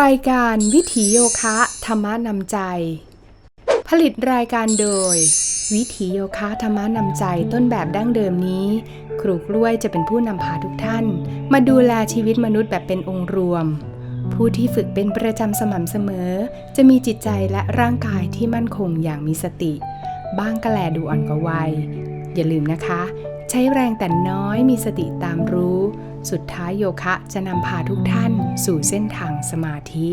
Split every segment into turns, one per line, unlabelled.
รายการวิถีโยคะธรรมนำใจ ผลิตรายการโดย วิถีโยคะธรรมนำใจต้นแบบดั้งเดิมนี้ ครูกล้วยจะเป็นผู้นำพาทุกท่าน มาดูแลชีวิตมนุษย์แบบเป็นองค์รวม ผู้ที่ฝึกเป็นประจำสม่ำเสมอ จะมีจิตใจและร่างกายที่มั่นคงอย่างมีสติ บ้างก็แลดูอ่อนกว่าวัย อย่าลืมนะคะ ใช้แรงแต่น้อยมีสติตามรู้ สุดท้ายโยคะจะนำพาทุกท่านสู่เส้นทางสมาธิ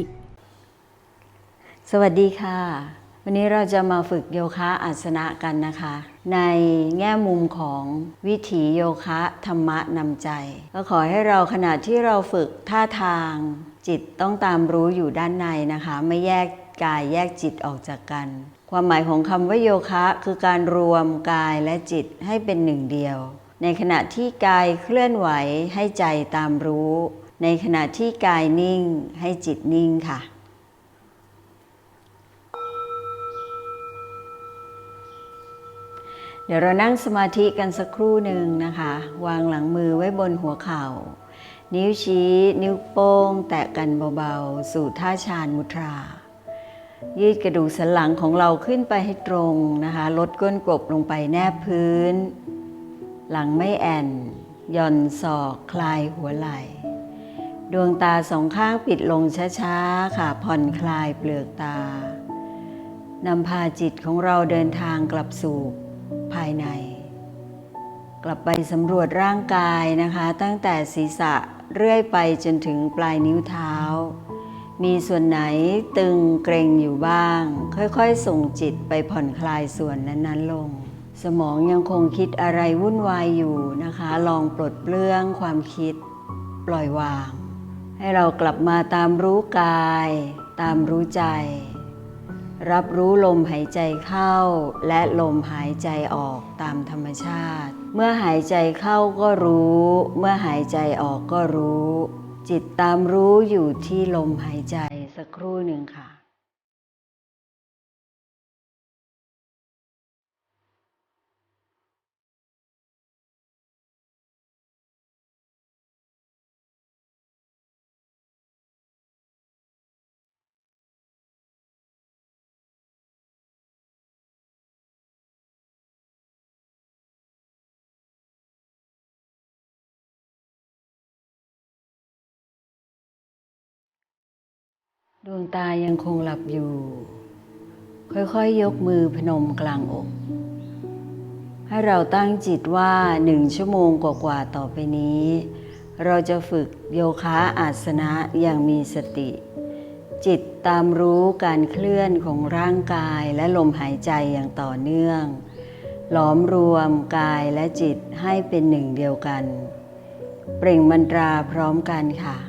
สวัสดีค่ะ วันนี้เราจะมาฝึกโยคะอาสนะกันนะคะ ในแง่มุมของวิถีโยคะธรรมะนำใจ ก็ขอให้เราขณะที่เราฝึกท่าทาง จิตต้องตามรู้อยู่ด้านในนะคะ ไม่แยกกายแยกจิตออกจากกัน ความหมายของคำว่าโยคะ คือการรวมกายและจิตให้เป็นหนึ่งเดียว ในขณะที่กายเคลื่อนไหวให้ใจตามรู้ ในขณะที่กายนิ่งให้จิตนิ่งค่ะ เดี๋ยวเรานั่งสมาธิกันสักครู่หนึ่งนะคะ วางหลังมือไว้บนหัวเข่า นิ้วชี้ นิ้วโป้ง แตะกันเบาๆ สู่ท่าฌานมุทรายืดกระดูกสันหลังของเราขึ้นไปให้ตรงนะคะ ลดก้นกบลงไปแนบพื้น หลังไม่แอนหย่อนศอกคลายหัวไหล่ดวงตาสองข้างปิดลงช้าๆ ค่ะ ผ่อนคลายเปลือกตานำพาจิตของเราเดินทางกลับสู่ภายใน กลับไปสำรวจร่างกายนะคะ ตั้งแต่ศีรษะเรื่อยไปจนถึงปลายนิ้วเท้า มีส่วนไหนตึงเกร็งอยู่บ้าง ค่อยๆ ส่งจิตไปผ่อนคลายส่วนนั้นๆลง สมองยังคงคิดอะไรวุ่นวายอยู่นะคะ ลองปลดเปลื้องความคิดปล่อยวาง ให้เรากลับมาตามรู้กาย ตามรู้ใจ รับรู้ลมหายใจเข้า และลมหายใจออกตามธรรมชาติ เมื่อหายใจเข้าก็รู้ เมื่อหายใจออกก็รู้ จิตตามรู้อยู่ที่ลมหายใจสักครู่หนึ่งค่ะ ดวงตายังคงหลับอยู่ ค่อยๆยยกมือพนมกลางอก ให้เราตั้งจิตว่าหนึ่งชั่วโมงกว่าๆต่อไปนี้ เราจะฝึกโยคะอาสนะอย่างมีสติ จิตตามรู้การเคลื่อนของร่างกายและลมหายใจอย่างต่อเนื่อง หลอมรวมกายและจิตให้เป็นหนึ่งเดียวกัน เปล่งมันตราพร้อมกันค่ะ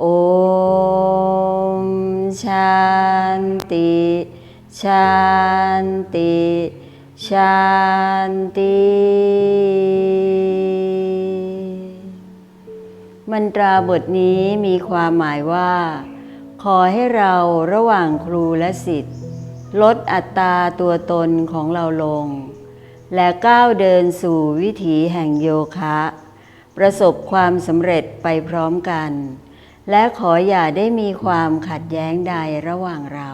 โอมชันติชันติชันติมันตราบทนี้มีความหมายว่า ขอให้เราระหว่างครูและสิทธิ์ ลดอัตราตัวตนของเราลง และก้าวเดินสู่วิถีแห่งโยคะ ประสบความสำเร็จไปพร้อมกัน และขออย่าได้มีความขัดแย้งใดระหว่างเรา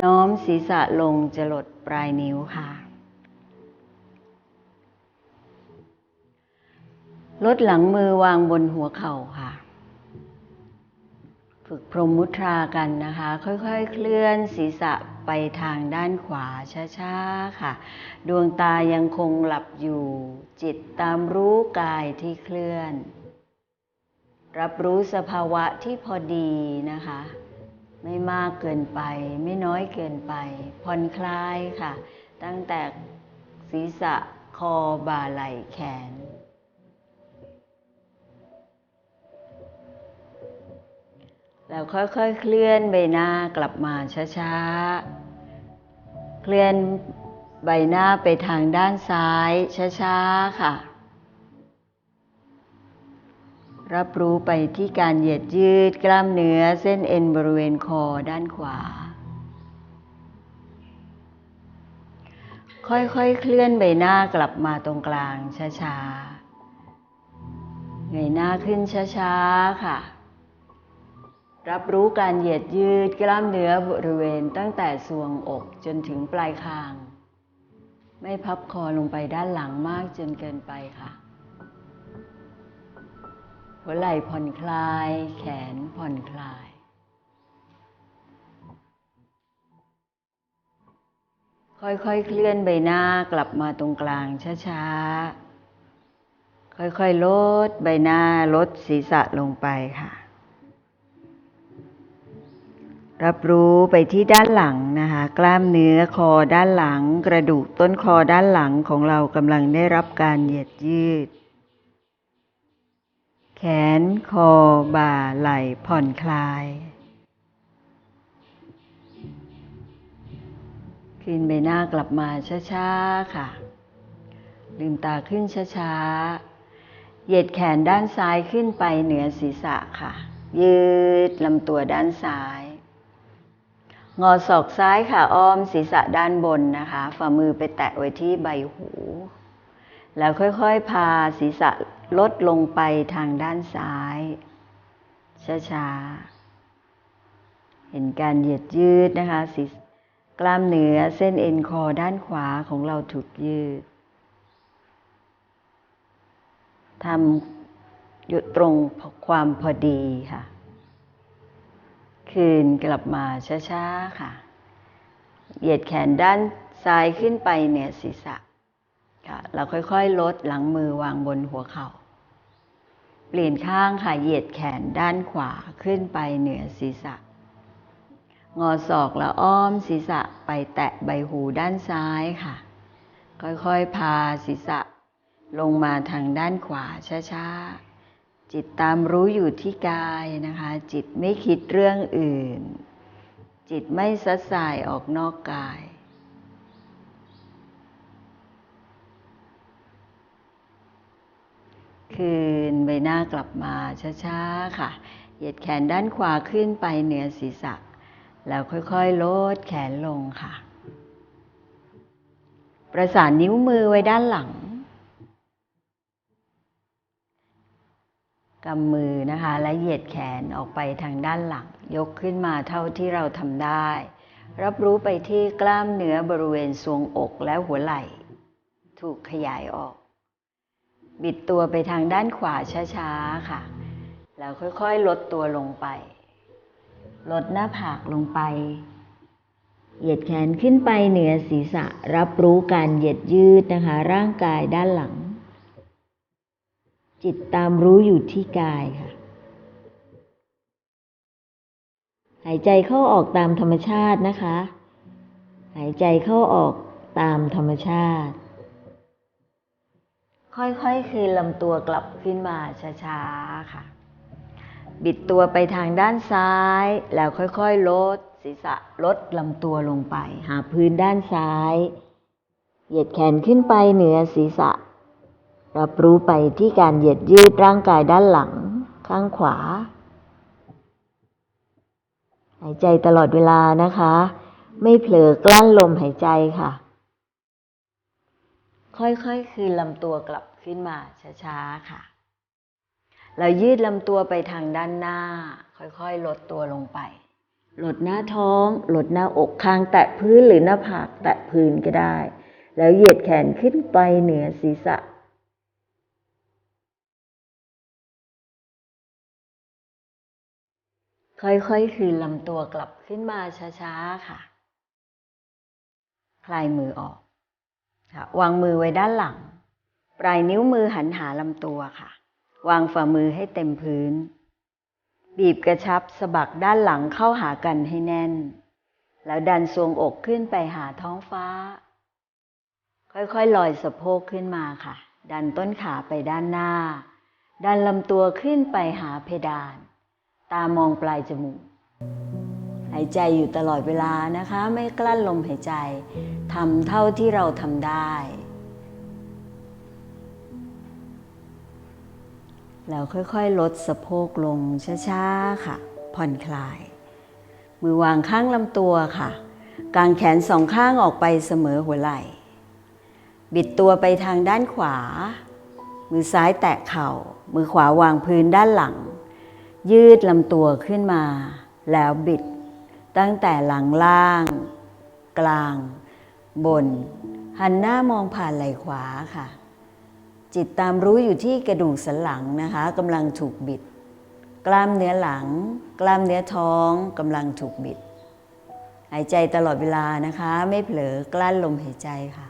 น้อมศีรษะลงจรดปลายนิ้วค่ะ ลดหลังมือวางบนหัวเข่าค่ะ ฝึกพรหมมุทรากันนะคะ ค่อยๆ เคลื่อนศีรษะไปทางด้านขวาช้าๆค่ะ ดวงตายังคงหลับอยู่ จิตตามรู้กายที่เคลื่อน รับรู้สภาวะที่พอดีนะคะ ไม่มากเกินไป ไม่น้อยเกินไป ผ่อนคลายค่ะ ตั้งแต่ศีรษะคอบ่าไหล่แขน แล้วค่อยๆ เคลื่อนใบหน้ากลับมาช้าๆ เคลื่อนใบหน้าไปทางด้านซ้ายช้าๆ ค่ะ รับรู้ไปที่การเหยียดยืดกล้ามเนื้อเส้นเอ็นบริเวณคอด้านขวา ค่อยๆ เคลื่อนใบหน้ากลับมาตรงกลางช้าๆ เงยหน้าขึ้นช้าๆ ค่ะ รับรู้การเหยียดยืดกล้ามเนื้อบริเวณตั้งแต่สวงอกจนถึงปลายคาง ไม่พับคอลงไปด้านหลังมากจนเกินไปค่ะ หัวไหล่ผ่อนคลาย แขนผ่อนคลาย ค่อยๆ เคลื่อนใบหน้ากลับมาตรงกลางช้าๆ ค่อยๆ ลดใบหน้าลดศีรษะลงไปค่ะ รับรู้ไปที่ด้านหลังนะคะ กล้ามเนื้อคอด้านหลัง กระดูกต้นคอด้านหลังของเรากำลังได้รับการเหยียดยืด แขนคอบ่าไหล่ผ่อนคลายขึ้นใบหน้ากลับมาช้าๆค่ะ ลืมตาขึ้นช้าๆ เหยียดแขนด้านซ้ายขึ้นไปเหนือศีรษะค่ะ ยืดลำตัวด้านซ้าย งอศอกซ้ายค่ะอ้อมศีรษะด้านบนนะคะ ฝ่ามือไปแตะไว้ที่ใบหู แล้วค่อยๆ พาศีรษะ ลดลงไปทางด้านซ้าย ช้าๆ เห็นการเหยียดยืดนะคะศีรษะกล้ามเนื้อเส้นเอ็นคอด้านขวาของเราถูกยืดทำอยู่ตรงความพอดีค่ะ คืนกลับมาช้าๆ ค่ะ เหยียดแขนด้านซ้ายขึ้นไปเหนือศีรษะค่ะ เราค่อยๆ ลดหลังมือวางบนหัวเขา่า เปลี่ยนข้างค่ะเหยียดแขนด้านขวาขึ้นไปเหนือศีรษะ งอศอกแล้วอ้อมศีรษะไปแตะใบหูด้านซ้ายค่ะ ค่อยๆพาศีรษะ ลงมาทางด้านขวาช้าๆ จิตตามรู้อยู่ที่กายนะคะ จิตไม่คิดเรื่องอื่น จิตไม่ซัดสายออกนอกกาย คืนใบหน้ากลับมาช้าๆค่ะ เหยียดแขนด้านขวาขึ้นไปเหนือศีรษะ แล้วค่อยๆลดแขนลงค่ะ ประสานนิ้วมือไว้ด้านหลังกำมือนะคะ และเหยียดแขนออกไปทางด้านหลัง ยกขึ้นมาเท่าที่เราทำได้ รับรู้ไปที่กล้ามเนื้อบริเวณทรวงอกและหัวไหล่ ถูกขยายออก บิดตัวไปทางด้านขวาช้าๆค่ะ แล้วค่อยๆลดตัวลงไป ลดหน้าผากลงไป เหยียดแขนขึ้นไปเหนือศีรษะรับรู้การเหยียดยืดนะคะ ร่างกายด้านหลัง จิตตามรู้อยู่ที่กายค่ะ หายใจเข้าออกตามธรรมชาตินะคะ หายใจเข้าออกตามธรรมชาติ ค่อยๆ คืนลำตัวกลับขึ้นมาช้าๆ ค่ะ บิดตัวไปทางด้านซ้าย แล้วค่อยๆ ลดศีรษะลดลำตัวลงไป หาพื้นด้านซ้าย เหยียดแขนขึ้นไปเหนือศีรษะ รับรู้ไปที่การเหยียดยืดร่างกายด้านหลัง ข้างขวา หายใจตลอดเวลานะคะ ไม่เผลอกลั้นลมหายใจค่ะ ค่อยๆ คืนลำตัวกลับขึ้นมาช้าๆ ค่ะ เรายืดลำตัวไปทางด้านหน้า ค่อยๆ ลดตัวลงไป ลดหน้าท้อง ลดหน้าอกคางแตะพื้นหรือหน้าผากแตะพื้นก็ได้ แล้วเหยียดแขนขึ้นไปเหนือศีรษะค่อยๆ คืนลำตัวกลับขึ้นมาช้าๆ ค่ะ คลายมือออก วางมือไว้ด้านหลัง ปลายนิ้วมือหันหาลำตัวค่ะ วางฝ่ามือให้เต็มพื้น บีบกระชับสะบักด้านหลังเข้าหากันให้แน่น แล้วดันทรวงอกขึ้นไปหาท้องฟ้า ค่อยๆลอยสะโพกขึ้นมาค่ะ ดันต้นขาไปด้านหน้า ดันลำตัวขึ้นไปหาเพดาน ตามองปลายจมูก หายใจอยู่ตลอดเวลานะคะ ไม่กลั้นลมหายใจทำเท่าที่เราทำได้ แล้วค่อยๆ ลดสะโพกลงช้าๆค่ะ ผ่อนคลาย มือวางข้างลำตัวค่ะ กางแขนสองข้างออกไปเสมอหัวไหล่ บิดตัวไปทางด้านขวา มือซ้ายแตะเข่า มือขวาวางพื้นด้านหลัง ยืดลำตัวขึ้นมา แล้วบิด ตั้งแต่หลังล่าง กลาง บน หันหน้ามองผ่านไหล่ขวาค่ะ จิตตามรู้อยู่ที่กระดูกสันหลังนะคะกำลังถูกบิด กล้ามเนื้อหลัง กล้ามเนื้อท้องกำลังถูกบิด หายใจตลอดเวลานะคะ ไม่เผลอกลั้นลมหายใจค่ะ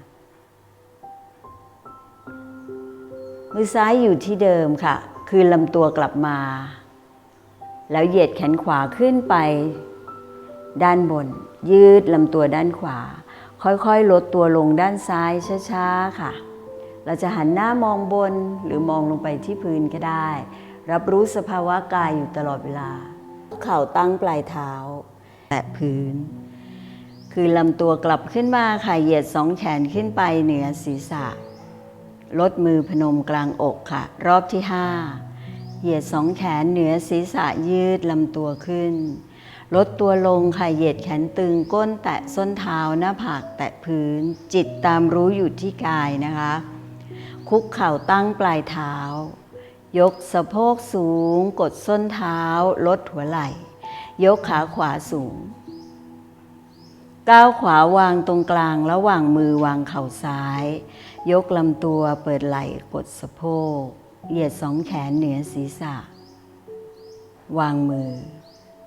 มือซ้ายอยู่ที่เดิมค่ะ คือลำตัวกลับมา แล้วเหยียดแขนขวาขึ้นไป ด้านบน ยืดลำตัวด้านขวา ค่อยๆ ลดตัวลงด้านซ้ายช้าๆค่ะ เราจะหันหน้ามองบนหรือมองลงไปที่พื้นก็ได้ รับรู้สภาวะกายอยู่ตลอดเวลา เข่าตั้งปลายเท้า แตะพื้น คือลำตัวกลับขึ้นมาค่ะเหยียดสองแขนขึ้นไปเหนือศีรษะ ลดมือพนมกลางอกค่ะ รอบที่5เหยียดสองแขนเหนือศีรษะยืดลำตัวขึ้น ลดตัวลงค่ะเหยียดแขนตึงก้นแตะส้นเท้าหน้าผากแตะพื้น จิตตามรู้อยู่ที่กายนะคะ คุกเข่าตั้งปลายเท้า ยกสะโพกสูง กดส้นเท้า ลดหัวไหล่ ยกขาขวาสูง ก้าวขวาวางตรงกลางระหว่างมือวางเข่าซ้าย ยกลำตัวเปิดไหล่กดสะโพก เหยียดสองแขนเหนือศีรษะ วางมือ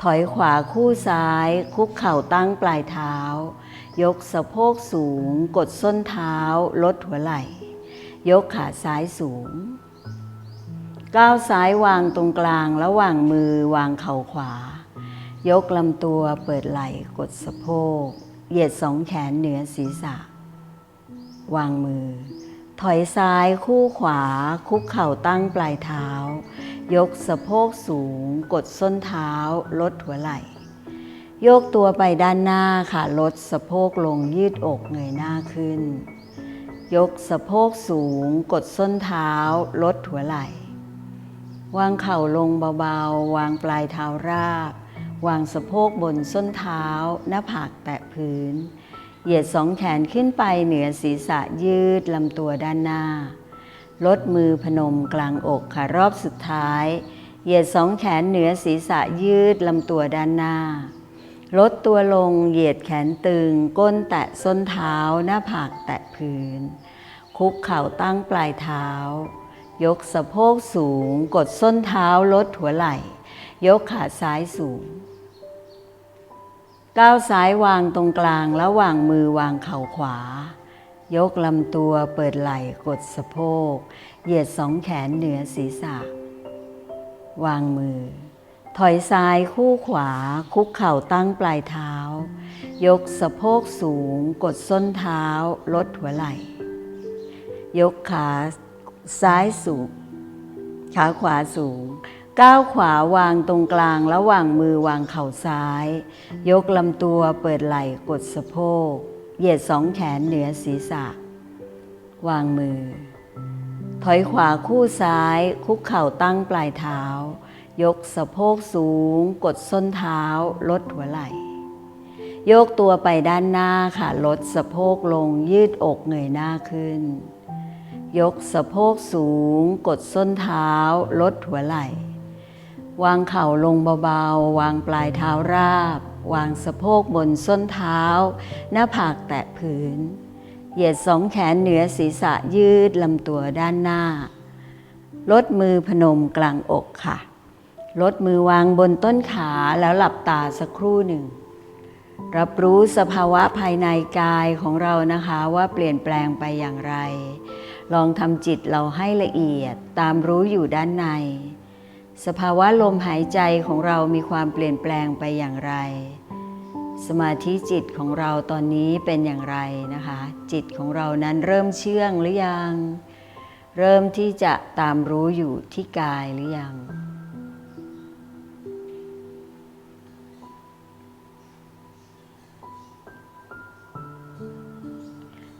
ถอยขวาคู่ซ้าย คุกเข่าตั้งปลายเท้า ยกสะโพกสูง กดส้นเท้า ลดหัวไหล่ ยกขาซ้ายสูง ก้าวซ้ายวางตรงกลางระหว่างมือวางเข่าขวา ยกลำตัวเปิดไหล่กดสะโพก เหยียดสองแขนเหนือศีรษะ วางมือ ถอยซ้ายคู่ขวา คุกเข่าตั้งปลายเท้า ยกสะโพกสูง กดส้นเท้า ลดหัวไหล่ โยกตัวไปด้านหน้าค่ะ ลดสะโพกลงยืดอกเงยหน้าขึ้น ยกสะโพกสูง กดส้นเท้า ลดหัวไหล่ วางเข่าลงเบาๆ วางปลายเท้าราบ วางสะโพกบนส้นเท้า หน้าผากแตะพื้น เหยียดสองแขนขึ้นไปเหนือศีรษะยืดลำตัวด้านหน้า ลดมือพนมกลางอกค่ะรอบสุดท้าย เหยียดสองแขนเหนือศีรษะยืดลำตัวด้านหน้า ลดตัวลงเหยียดแขนตึง ก้นแตะส้นเท้าหน้าผากแตะพื้น คุกเข่าตั้งปลายเท้า ยกสะโพกสูง กดส้นเท้าลดหัวไหล่ ยกขาซ้ายสูงก้าวซ้ายวางตรงกลางระหว่างมือวางเข่าขวา ยกลำตัวเปิดไหล่กดสะโพก เหยียดสองแขนเหนือศีรษะ วางมือ ถอยซ้ายคู่ขวา คุกเข่าตั้งปลายเท้า ยกสะโพกสูง กดส้นเท้า ลดหัวไหล่ ยกขาซ้ายสูง ขาขวาสูง ก้าวขวาวางตรงกลางระหว่างมือวางเข่าซ้าย ยกลำตัวเปิดไหล่กดสะโพก เหยียดสองแขนเหนือศีรษะ วางมือ ถอยขวาคู่ซ้าย คุกเข่าตั้งปลายเท้า ยกสะโพกสูง กดส้นเท้า ลดหัวไหล่โยกตัวไปด้านหน้าค่ะ ลดสะโพกลงยืดอกเงยหน้าขึ้น ยกสะโพกสูง กดส้นเท้า ลดหัวไหล่ วางเข่าลงเบาๆ วางปลายเท้าราบ วางสะโพกบนส้นเท้า หน้าผากแตะพื้นเหยียดสองแขนเหนือศีรษะยืดลำตัวด้านหน้า ลดมือพนมกลางอกค่ะ ลดมือวางบนต้นขาแล้วหลับตาสักครู่หนึ่ง รับรู้สภาวะภายในกายของเรานะคะว่าเปลี่ยนแปลงไปอย่างไร ลองทำจิตเราให้ละเอียดตามรู้อยู่ด้านใน สภาวะลมหายใจของเรามีความเปลี่ยนแปลงไปอย่างไร สมาธิจิตของเราตอนนี้เป็นอย่างไรนะคะ จิตของเรานั้นเริ่มเชื่องหรือยัง เริ่มที่จะตามรู้อยู่ที่กายหรือยัง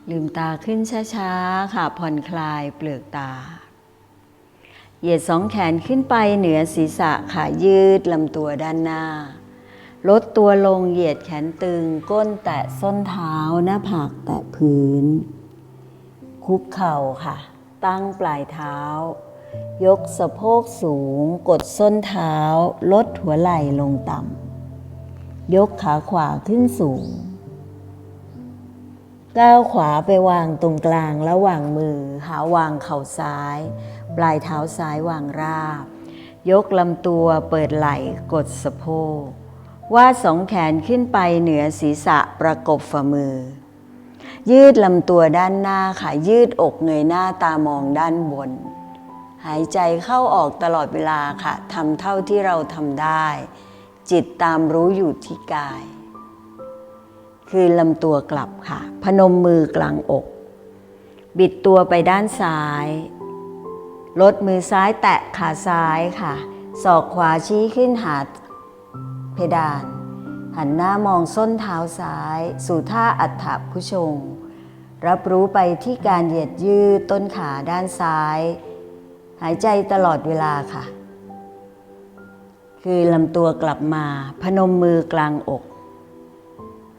ลืมตาขึ้นช้าๆค่ะผ่อนคลายเปลือกตา เหยียดสองแขนขึ้นไปเหนือศีรษะค่ะยืดลำตัวด้านหน้า ลดตัวลงเหยียดแขนตึง ก้นแตะส้นเท้าหน้าผากแตะพื้น คุกเข่าค่ะ ตั้งปลายเท้า ยกสะโพกสูง กดส้นเท้า ลดหัวไหล่ลงต่ำยกขาขวาขึ้นสูง ก้าวขวาไปวางตรงกลางระหว่างมือ หาวางเข่าซ้าย ปลายเท้าซ้ายวางราบ ยกลำตัวเปิดไหล่กดสะโพกวาดสองแขนขึ้นไปเหนือศีรษะประกบฝ่ามือ ยืดลำตัวด้านหน้าค่ะ ยืดอกเงยหน้าตามองด้านบน หายใจเข้าออกตลอดเวลาค่ะทำเท่าที่เราทำได้ จิตตามรู้อยู่ที่กาย คือลำตัวกลับค่ะ พนมมือกลางอก บิดตัวไปด้านซ้าย ลดมือซ้ายแตะขาซ้ายค่ะ ศอกขวาชี้ขึ้นหาเพดาน หันหน้ามองส้นเท้าซ้าย สู่ท่าอัฏฐพุชง รับรู้ไปที่การเหยียดยืดต้นขาด้านซ้าย หายใจตลอดเวลาค่ะ คือลำตัวกลับมา พนมมือกลางอก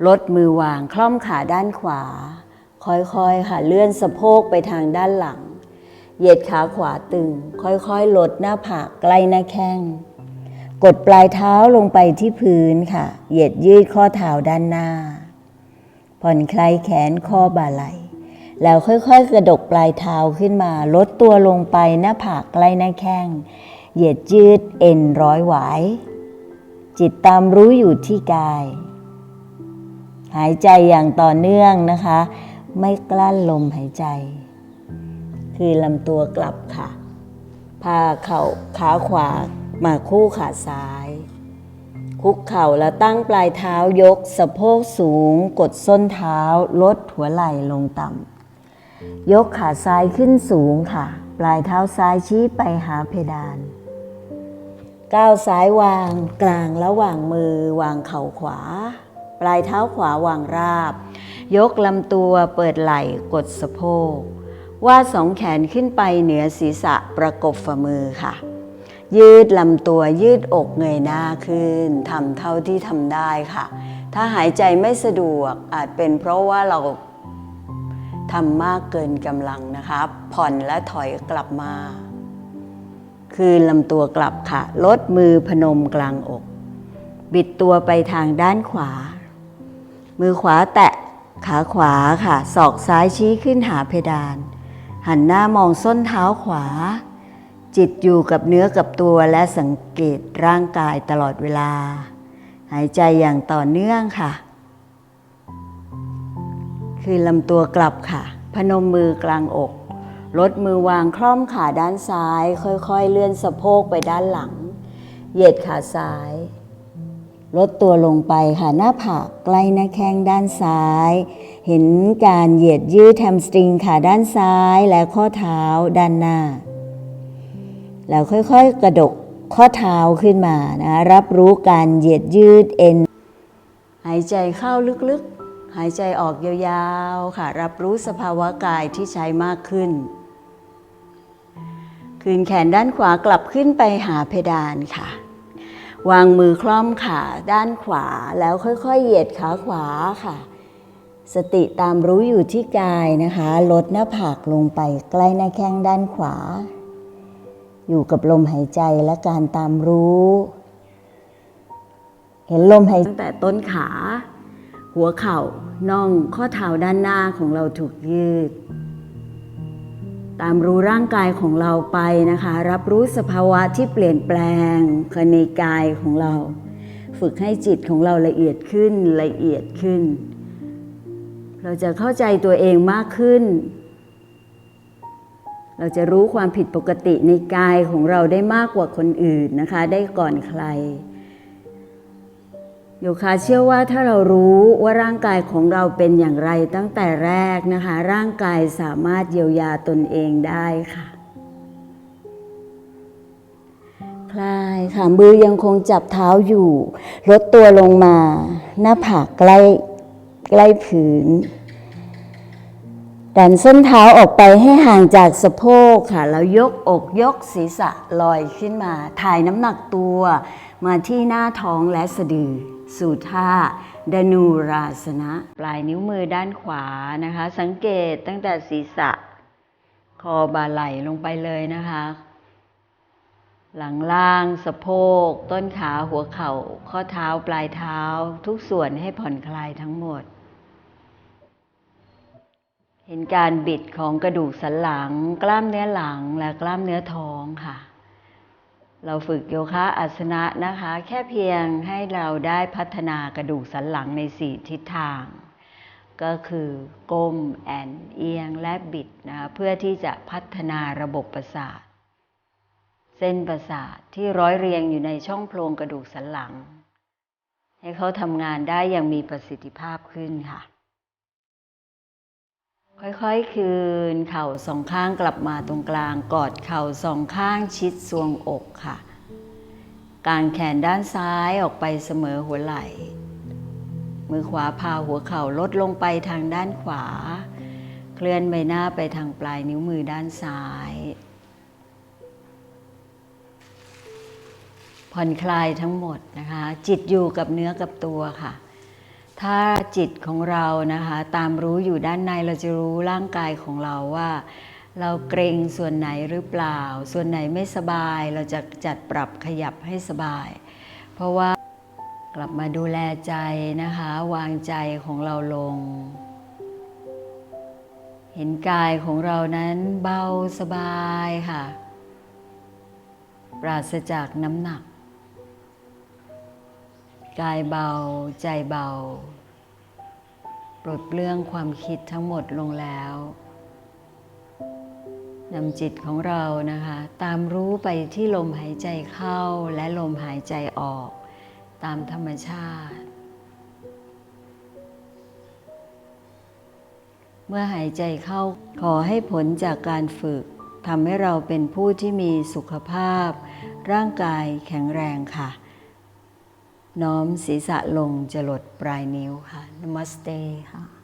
ลดมือวางคล่อมขาด้านขวา ค่อยๆค่ะเลื่อนสะโพกไปทางด้านหลัง เหยียดขาขวาตึง ค่อยๆ ลดหน้าผากใกล้หน้าแข้ง กดปลายเท้าลงไปที่พื้นค่ะ เหยียดยืดข้อเท้าด้านหน้า ผ่อนคลายแขนข้อบ่าไหล่แล้วค่อยๆ กระดกปลายเท้าขึ้นมา ลดตัวลงไปหน้าผากใกล้หน้าแข้ง เหยียดยืดเอ็นร้อยหวายจิตตามรู้อยู่ที่กาย หายใจอย่างต่อเนื่องนะคะ ไม่กลั้นลมหายใจ คือลำตัวกลับค่ะ พาเข่าขาขวามาคู่ขาซ้าย คุกเข่าแล้วตั้งปลายเท้ายกสะโพกสูง กดส้นเท้า ลดหัวไหล่ลงต่ำยกขาซ้ายขึ้นสูงค่ะ ปลายเท้าซ้ายชี้ไปหาเพดานก้าวซ้ายวางกลางระหว่างมือวางเข่าขวา ปลายเท้าขวาวางราบ ยกลำตัวเปิดไหล่กดสะโพกวาดสองแขนขึ้นไปเหนือศีรษะประกบฝ่ามือค่ะ ยืดลำตัวยืดอกเงยหน้าขึ้นทำเท่าที่ทำได้ค่ะ ถ้าหายใจไม่สะดวกอาจเป็นเพราะว่าเราทำมากเกินกำลังนะคะ ผ่อนและถอยกลับมา คือลำตัวกลับค่ะ ลดมือพนมกลางอก บิดตัวไปทางด้านขวา มือขวาแตะขาขวาค่ะศอกซ้ายชี้ขึ้นหาเพดาน หันหน้ามองส้นเท้าขวา จิตอยู่กับเนื้อกับตัวและสังเกตร่างกายตลอดเวลา หายใจอย่างต่อเนื่องค่ะ คือลำตัวกลับค่ะ พนมมือกลางอก ลดมือวางคล่อมขาด้านซ้าย ค่อยๆ เลื่อนสะโพกไปด้านหลัง เหยียดขาซ้าย ลดตัวลงไปค่ะหน้าผากใกล้หน้าแข้งด้านซ้าย เห็นการเหยียดยืดแฮมสตริงขาด้านซ้ายและข้อเท้าด้านหน้า แล้วค่อยๆกระดกข้อเท้าขึ้นมานะรับรู้การเหยียดยืดเอ็น หายใจเข้าลึกๆ หายใจออกยาวๆ ค่ะ รับรู้สภาวะกายที่ใช้มากขึ้น คืนแขนด้านขวากลับขึ้นไปหาเพดานค่ะ วางมือคล่อมขาด้านขวาแล้วค่อยๆ เหยียดขาขวาค่ะ สติตามรู้อยู่ที่กายนะคะ ลดหน้าผากลงไปใกล้หน้าแข้งด้านขวา อยู่กับลมหายใจและการตามรู้ เห็นลมหายตั้งแต่ต้นขา หัวเข่าน่องข้อเท้าด้านหน้าของเราถูกยืด ตามรู้ร่างกายของเราไปนะคะ รับรู้สภาวะที่เปลี่ยนแปลงในกายของเรา ฝึกให้จิตของเราละเอียดขึ้นละเอียดขึ้น เราจะเข้าใจตัวเองมากขึ้น เราจะรู้ความผิดปกติในกายของเราได้มากกว่าคนอื่นนะคะ ได้ก่อนใคร โยคะเชื่อว่าถ้าเรารู้ว่าร่างกายของเราเป็นอย่างไรตั้งแต่แรกนะคะ ร่างกายสามารถเยียวยาตนเองได้ค่ะ คลายค่ะมือยังคงจับเท้าอยู่ ลดตัวลงมา หน้าผากใกล้ใกล้ผืนดันส้นเท้าออกไปให้ห่างจากสะโพกค่ะ แล้วยกอกยกศีรษะลอยขึ้นมา ถ่ายน้ำหนักตัวมาที่หน้าท้องและสะดือ สู่ท่าดนูราสนะ ปลายนิ้วมือด้านขวานะคะ สังเกตตั้งแต่ศีรษะ คอบ่าไหลลงไปเลยนะคะ หลังล่างสะโพก ต้นขาหัวเข่า ข้อเท้าปลายเท้าทุกส่วนให้ผ่อนคลายทั้งหมด เห็นการบิดของกระดูกสันหลัง กล้ามเนื้อหลังและกล้ามเนื้อท้องค่ะ เราฝึกโยคะอาสนะนะคะ แค่เพียงให้เราได้พัฒนากระดูกสันหลังในสี่ทิศทาง ก็คือก้มแอนเอียงและบิดนะคะเพื่อที่จะพัฒนาระบบประสาท เส้นประสาทที่ร้อยเรียงอยู่ในช่องโพรงกระดูกสันหลัง ให้เขาทำงานได้อย่างมีประสิทธิภาพขึ้นค่ะ ค่อยๆ คืนเข่าสองข้างกลับมาตรงกลาง กอดเข่าสองข้างชิดทรวงอกค่ะ กางแขนด้านซ้ายออกไปเสมอหัวไหล่ มือขวาพาหัวเข่าลดลงไปทางด้านขวา เคลื่อนใบหน้าไปทางปลายนิ้วมือด้านซ้ายผ่อนคลายทั้งหมดนะคะ จิตอยู่กับเนื้อกับตัวค่ะ ถ้าจิตของเรานะคะตามรู้อยู่ด้านในเราจะรู้ร่างกายของเราว่า เราเกรงส่วนไหนหรือเปล่า ส่วนไหนไม่สบาย เราจะจัดปรับขยับให้สบาย เพราะว่ากลับมาดูแลใจนะคะ วางใจของเราลง เห็นกายของเรานั้นเบาสบายค่ะ ปราศจากน้ำหนัก กายเบาใจเบา ปลดเปลื้องความคิดทั้งหมดลงแล้วนำจิตของเรานะคะ ตามรู้ไปที่ลมหายใจเข้าและลมหายใจออก ตามธรรมชาติ เมื่อหายใจเข้าขอให้ผลจากการฝึกทำให้เราเป็นผู้ที่มีสุขภาพ ร่างกายแข็งแรงค่ะ น้อมศีรษะลงจรดปลายนิ้วค่ะนมัสเตค่ะ